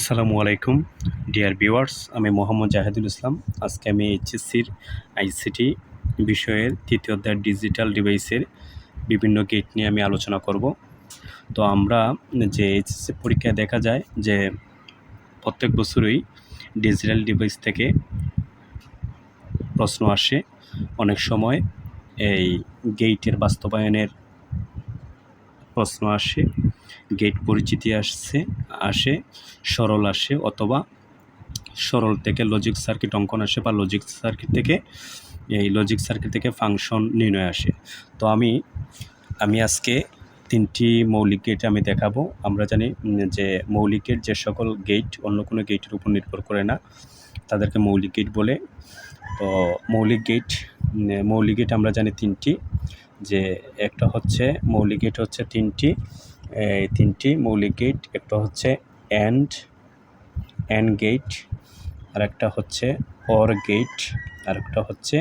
আসসালামু আলাইকুম, dear viewers, আমি মোহাম্মদ জাহেদুল ইসলাম। আজকে আমি এইচএসসির আইসিটি বিষয়ের তৃতীয় অধ্যায় ডিজিটাল ডিভাইসের বিভিন্ন গেট নিয়ে আমি আলোচনা করব। তো আমরা যে এইচএসসি পরীক্ষায় দেখা যায় যে প্রত্যেক বছরই ডিজিটাল ডিভাইস থেকে প্রশ্ন আসে, অনেক সময় এই গেটের বাস্তবায়নের প্রশ্ন আসে গেট পরিচিতি আসছে, আসে, সরল আসে অথবা সরল থেকে লজিক সার্কিট অঙ্কন আসে বা লজিক সার্কিট থেকে এই লজিক সার্কিট থেকে ফাংশন নির্ণয় আসে। তো আমি আমি আজকে তিনটি মৌলিক গেট আমি দেখাবো। আমরা জানি যে মৌলিক গেট যে সকল গেট অন্য কোনো গেটের উপর নির্ভর করে না, তাদেরকে মৌলিক গেট বলে। তো মৌলিক গেট মৌলিক গেট আমরা জানি তিনটি, যে একটা হচ্ছে, মৌলিক গেট হচ্ছে তিনটি এই তিনটি মৌলিক গেট একটা হচ্ছে অ্যান্ড অ্যান্ড গেট আর একটা হচ্ছে অর গেট আর একটা হচ্ছে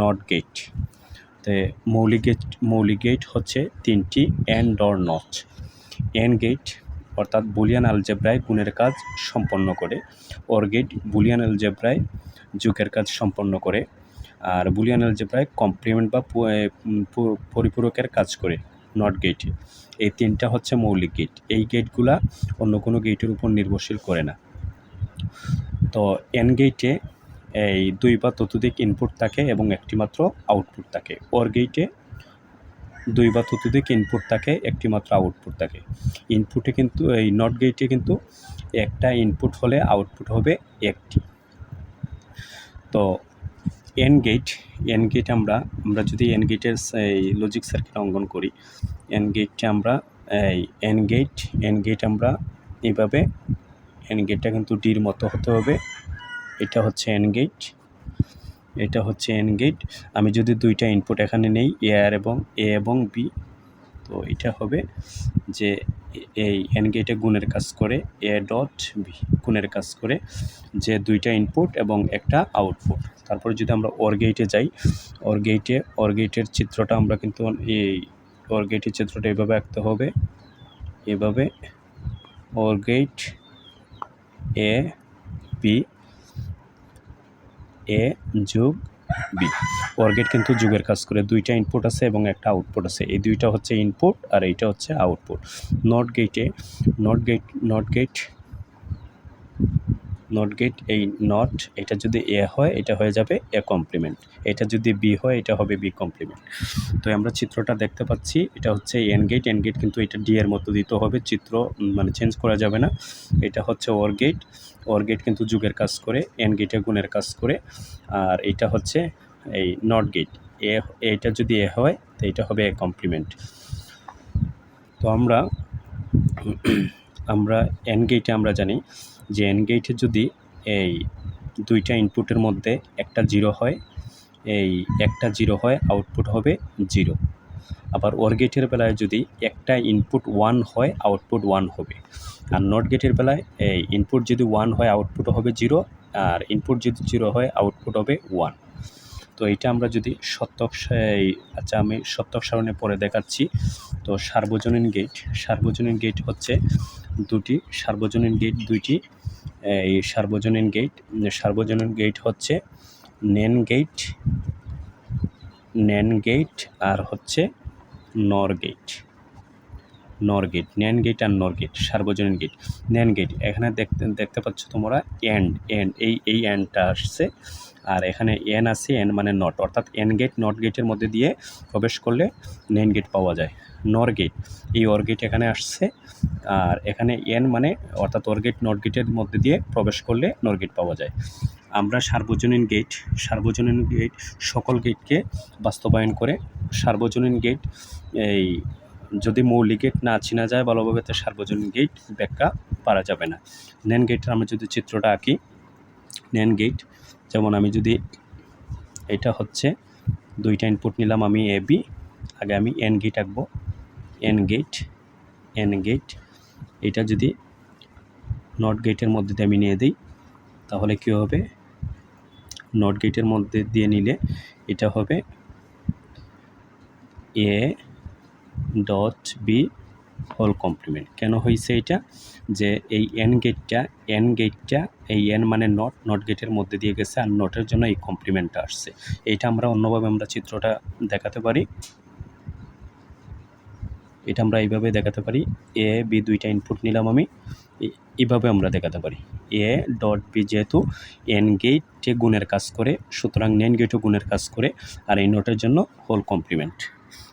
নট গেট তো মৌলিক গেট মৌলিক গেট হচ্ছে তিনটি and or not and gate অর্থাৎ বুলিয়ান আলজেব্রায় গুণের কাজ সম্পন্ন করে। অর গেট বুলিয়ান আলজেব্রায় যুগের কাজ সম্পন্ন করে। আর বুলিয়ান আলজেব্রায় কমপ্লিমেন্ট বা পরিপূরকের কাজ করে। নট গেটে এই তিনটা হচ্ছে মৌলিক গেট এই গেটগুলা অন্য কোনো গেটের উপর নির্ভরশীল করে না। তো এন গেটে এই দুই বা ততোধিক ইনপুট থাকে এবং একটি মাত্র আউটপুট থাকে ওর গেটে দুই বা ততোধিক ইনপুট থাকে একটি মাত্র আউটপুট থাকে ইনপুটে কিন্তু, এই নট গেটে কিন্তু একটা ইনপুট হলে আউটপুট হবে একটি। তো এন গেট এন গেট আমরা আমরা যদি এন গেটের এই লজিক সার্কিট অঙ্কন করি এন গেটটা আমরা, এই এন গেট এন গেট আমরা এইভাবে এন গেটটা কিন্তু ডির মতো হতে হবে। এটা হচ্ছে এন গেট এটা হচ্ছে এন গেট আমি যদি দুইটা ইনপুট এখানে নেই এ আর এবং এ এবং বি তো এটা হবে যে এই এন গেটে গুণের কাজ করে এ ডট ভি গুণের কাজ করে যে দুইটা ইনপুট এবং একটা আউটপুট তারপর যদি আমরা অর গেটে যাই অর গেটে গেটের চিত্রটা আমরা কিন্তু এই অর গেটের চিত্রটা এভাবে আঁকতে হবে। এভাবে or gate A B A যোগ বি অর্গেট কিন্তু যুগের কাজ করে দুইটা ইনপুট আছে এবং একটা আউটপুট আছে। এই দুইটা হচ্ছে ইনপুট আর এইটা হচ্ছে আউটপুট নট গেটে not gate not gate not gate এই নট এটা যদি এ হয়, এটা হয়ে যাবে এ কমপ্লিমেন্ট এটা যদি বি হয়, এটা হবে বি কমপ্লিমেন্ট তো আমরা চিত্রটা দেখতে পাচ্ছি, এটা হচ্ছে এন গেট এন গেট কিন্তু এটা ডি এর মতো দিতে হবে। চিত্র মানে চেঞ্জ করা যাবে না। এটা হচ্ছে ওর গেট ওর গেট কিন্তু যুগের কাজ করে এন গেটে গুণের কাজ করে, আর এটা হচ্ছে এই নট গেট এ, এইটা যদি এ হয়, তো এটা হবে এ কমপ্লিমেন্ট তো আমরা আমরা এন গেটে আমরা জানি যে এন গেটে যদি এই দুইটা ইনপুটের মধ্যে একটা জিরো হয়, এই একটা জিরো হয় আউটপুট হবে জিরো আবার ওর গেটের বেলায় যদি একটা ইনপুট ওয়ান হয় আউটপুট ওয়ান হবে। আর নট গেটের বেলায় এই ইনপুট যদি ওয়ান হয় আউটপুট হবে জিরো আর ইনপুট যদি জিরো হয় আউটপুট হবে ওয়ান তো এটা আমরা যদি সত্যক আচ্ছা আমি সত্যক সারণে পরে দেখাচ্ছি। তো সার্বজনীন গেট সার্বজনীন গেট হচ্ছে দুটি, সার্বজনীন গেট দুইটি, এই সার্বজনীন গেট সার্বজনীন গেট হচ্ছে নেন গেট নেন গেট আর হচ্ছে নর গেট নর গেট ন্যান গেট আর নর গেট, সার্বজনীন গেট। ন্যান গেট, এখানে দেখতে দেখতে পাচ্ছ তোমরা এন্ড এন্ড, এই এই এন্ডটা আসছে। আর এখানে এন আছে, এন মানে নট। অর্থাৎ এন গেট, নট গেটের মধ্যে দিয়ে প্রবেশ করলে নেন গেট পাওয়া যায়। নর গেট, এই অর গেট এখানে আসছে। আর এখানে এন মানে অর্থাৎ অর গেট, নট গেটের মধ্যে দিয়ে প্রবেশ করলে নর গেট পাওয়া যায়। আমরা সার্বজনীন গেট সার্বজনীন গেট সকল গেটকে বাস্তবায়ন করে সার্বজনীন গেট এই যদি মৌলিক গেট না চিনা যায়, ভালোভাবে তো সার্বজনীন গেট ব্যাখ্যা পারা যাবে না। নেন গেটের আমরা যদি চিত্রটা আঁকি নেন গেট যেমন আমি যদি এটা হচ্ছে দুইটা ইনপুট নিলাম, আমি এ বি আগে আমি এন গেট আঁকবো। এন গেট এন গেট এটা যদি নট গেটের মধ্যে দিয়ে আমি নিয়ে দিই, তাহলে কী হবে? নট গেটের মধ্যে দিয়ে নিলে এটা হবে A dot B whole complement কেন হয়েছে এটা? যে এই এন গেটটা এন গেটটা এই এন মানে নট নট গেটের মধ্যে দিয়ে গেছে আর নটের জন্য এই কমপ্লিমেন্টটা আসছে। এইটা আমরা অন্যভাবে আমরা চিত্রটা দেখাতে পারি। এটা আমরা এইভাবে দেখাতে পারি। এ বি দুইটা ইনপুট নিলাম আমি। এ- এইভাবে আমরা দেখাতে পারি। এ ডট বি যেহেতু এন গেটে গুণের কাজ করে, সুতরাং নেন গেটও গুণের কাজ করে, আর এই নোটের জন্য হোল কমপ্লিমেন্ট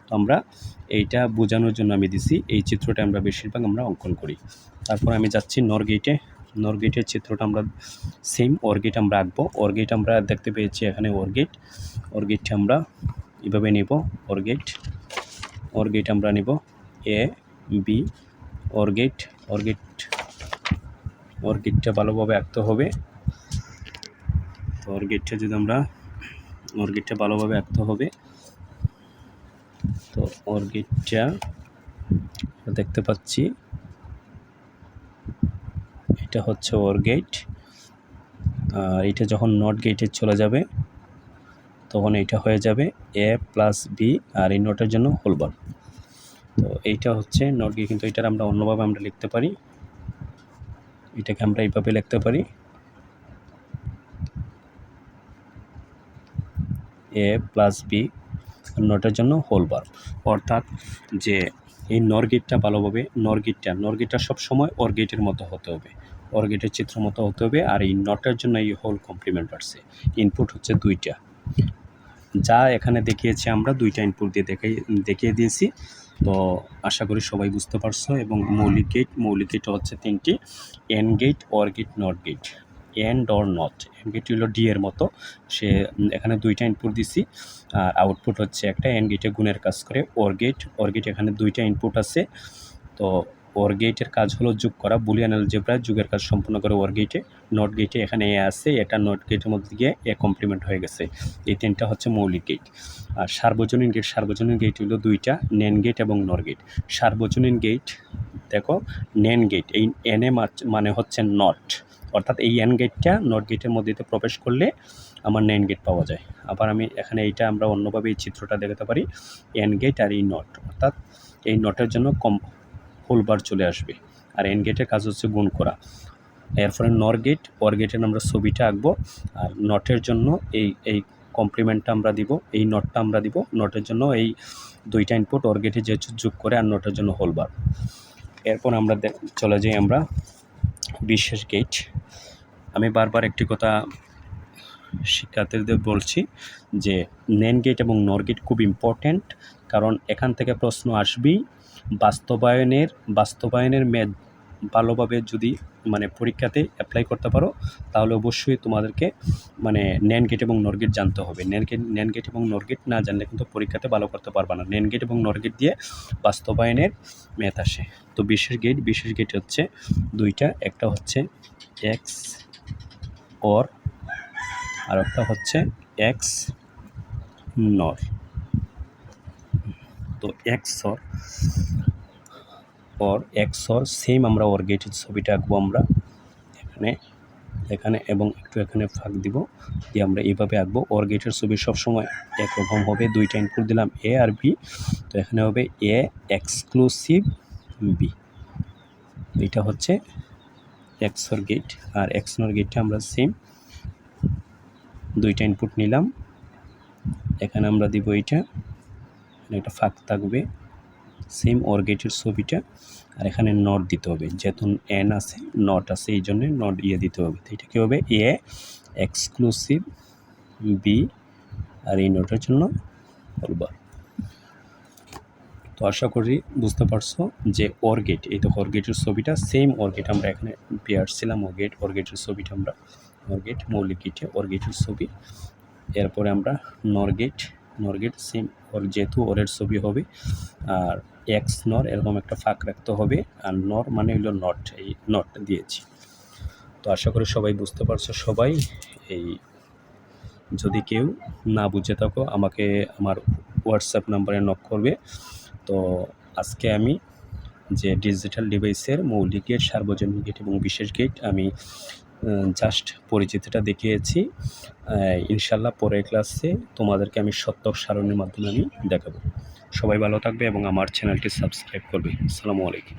তো আমরা এইটা বোঝানোর জন্য আমি দিছি, এই চিত্রটা আমরা বেশিরভাগ আমরা অঙ্কন করি। তারপর আমি যাচ্ছি নর গেটে নর চিত্রটা আমরা সেম ওর গেট আমরা আঁকবো। ওর গেট আমরা দেখতে পেয়েছি এখানে ওর গেট ওর গেটটা আমরা এভাবে নিব ওর গেট ওর গেট আমরা নিব এ বি ওর গেট গেটটা ভালোভাবে আঁকতে হবে। তো গেটটা যদি আমরা গেটটা ভালোভাবে আঁকতে হবে, তো গেটটা দেখতে পাচ্ছি। এটা হচ্ছে ওর আর এটা যখন নট গেটে চলে যাবে, তখন এটা হয়ে যাবে এ প্লাস বি, আর এই নটের জন্য হোলবার তো এইটা হচ্ছে নট গেট, কিন্তু এটার আমরা অন্যভাবে আমরা লিখতে পারি। এটাকে আমরা এইভাবে লিখতে পারি। এ প্লাস বি নটের জন্য হোল বার। অর্থাৎ যে এই নর গেটটা ভালোভাবে, নর গেটটা নর গেটটা সবসময় অর গেটের মতো হতে হবে। অর গেটের চিত্র মতো হতে হবে আর এই নটের জন্য এই হোল কমপ্লিমেন্ট আসছে ইনপুট হচ্ছে দুইটা। যা এখানে দেখিয়েছি আমরা, দুইটা ইনপুট দিয়ে দেখাই, দেখিয়ে দিয়েছি। তো আশা করি সবাই বুঝতে পারছ এবং মৌলিক গেট মৌলিক গেট হচ্ছে তিনটি। And gate or gate not gate and or not and gate হলো ডি এর মতো। সে এখানে দুইটা ইনপুট দিছি। আর আউটপুট হচ্ছে একটা। এন গেটে গুণের কাজ করে। ওর গেট ওর গেট এখানে দুইটা ইনপুট আছে। তো ওর গেটের কাজ হলো যোগ করা। বুলিয়ান অ্যালজেব্রা যুগের কাজ সম্পূর্ণ করে ওর গেটে নট গেটে এখানে এ আছে, এটা নট গেটের মধ্যে গিয়ে এ কমপ্লিমেন্ট হয়ে গেছে। এই তিনটা হচ্ছে মৌলিক গেট আর সার্বজনীন গেট সার্বজনীন গেট হলো দুইটা নেন গেট এবং নর গেট সার্বজনীন গেট দেখো নেন গেট এই এন এ মানে হচ্ছে নট অর্থাৎ এই এন গেটটা নট গেটের মধ্যে প্রবেশ করলে আমার নেন গেট পাওয়া যায়। আবার আমি এখানে এইটা আমরা অন্যভাবে এই চিত্রটা দেখাতে পারি। এন গেট আর এই নট অর্থাৎ এই নটের জন্য কম হোলবার চলে আসবে। আর এন গেটের কাজ হচ্ছে গুণ করা। এরপরে নর গেট অর গেটের আমরা ছবিটা আঁকবো। আর নটের জন্য এই এই কমপ্লিমেন্টটা আমরা দিব, এই নটটা আমরা দিব। নটের জন্য এই দুইটা ইনপুট অর গেটে যে যোগ করে আর নটের জন্য হোলবার এরপর আমরা চলে যাই আমরা বিশেষ গেট আমি বারবার একটি কথা শিক্ষার্থীদের বলছি যে নেন গেট এবং নর গেট খুব ইম্পর্ট্যান্ট কারণ এখান থেকে প্রশ্ন আসবেই। বাস্তবায়নের বাস্তবায়নের মেদ ভালোভাবে যদি মানে পরীক্ষাতে অ্যাপ্লাই করতে পারো, তাহলে অবশ্যই তোমাদেরকে মানে নেন গেট এবং নর গেট জানতে হবে। নেন গেট নেন গেট এবং নর গেট না জানলে কিন্তু পরীক্ষাতে ভালো করতে পারবে না। নেন গেট এবং নর গেট দিয়ে বাস্তবায়নের মেথ আসে। তো বিশেষ গেট বিশেষ গেট হচ্ছে দুইটা। একটা হচ্ছে এক্স অর আর একটা হচ্ছে এক্স নর তো X or or or same আমরা গেটের ছবিটা আঁকবো আমরা। এখানে এখানে এবং একটু এখানে ফাঁক দিব দিয়ে আমরা এইভাবে আঁকবো। গেটের ছবি সবসময় একরকম হবে। দুইটা ইনপুট দিলাম এ আর বি তো এখানে হবে এ এক্সক্লুসিভ বি এটা হচ্ছে এক্সর গেট আর এক্সনর গেটটা আমরা সেম দুইটা ইনপুট নিলাম। এখানে আমরা দিব এইটা। এখানে একটা ফাঁক থাকবে। সেম ওর গেটের ছবিটা। আর এখানে নট দিতে হবে। যেহেতু এন আছে, নট আছে, এই জন্য নট ইয়ে দিতে হবে। তো এটা কী হবে? এ, এক্সক্লুসিভ, বি, আর এই নোটের জন্য বলবার তো আশা করি বুঝতে পারছ যে ওর গেট এই তো ওর গেটের ছবিটা, সেম ওর গেট আমরা এখানে পেয়ে আসছিলাম ওর গেট ওর গেটের ছবিটা আমরা ওর গেট মৌলিক গেটে ওর গেটের ছবি। এরপরে আমরা নর গেট নর গেট সেম ওর যেহেতু ওরের ছবি হবে, আর এক্স নর এরকম একটা ফাঁক রাখতে হবে, আর নর মানে হলো নট এই নট দিয়েছি। তো আশা করি সবাই বুঝতে পারছ সবাই, এই যদি কেউ না বুঝে থাকো, আমাকে আমার হোয়াটসঅ্যাপ নাম্বারে নক করবে। তো আজকে আমি যে ডিজিটাল ডিভাইসের মৌলিক গেট সার্বজনীন গেট এবং বিশেষ গেট আমি জাস্ট পরিচিতিটা দেখিয়েছি। ইনশাল্লাহ পরের ক্লাসে তোমাদেরকে আমি সত্যক সারণের মাধ্যমে আমি দেখাবো। সবাই ভালো থাকবে এবং আমার চ্যানেলটি সাবস্ক্রাইব করবে। আসসালামু আলাইকুম।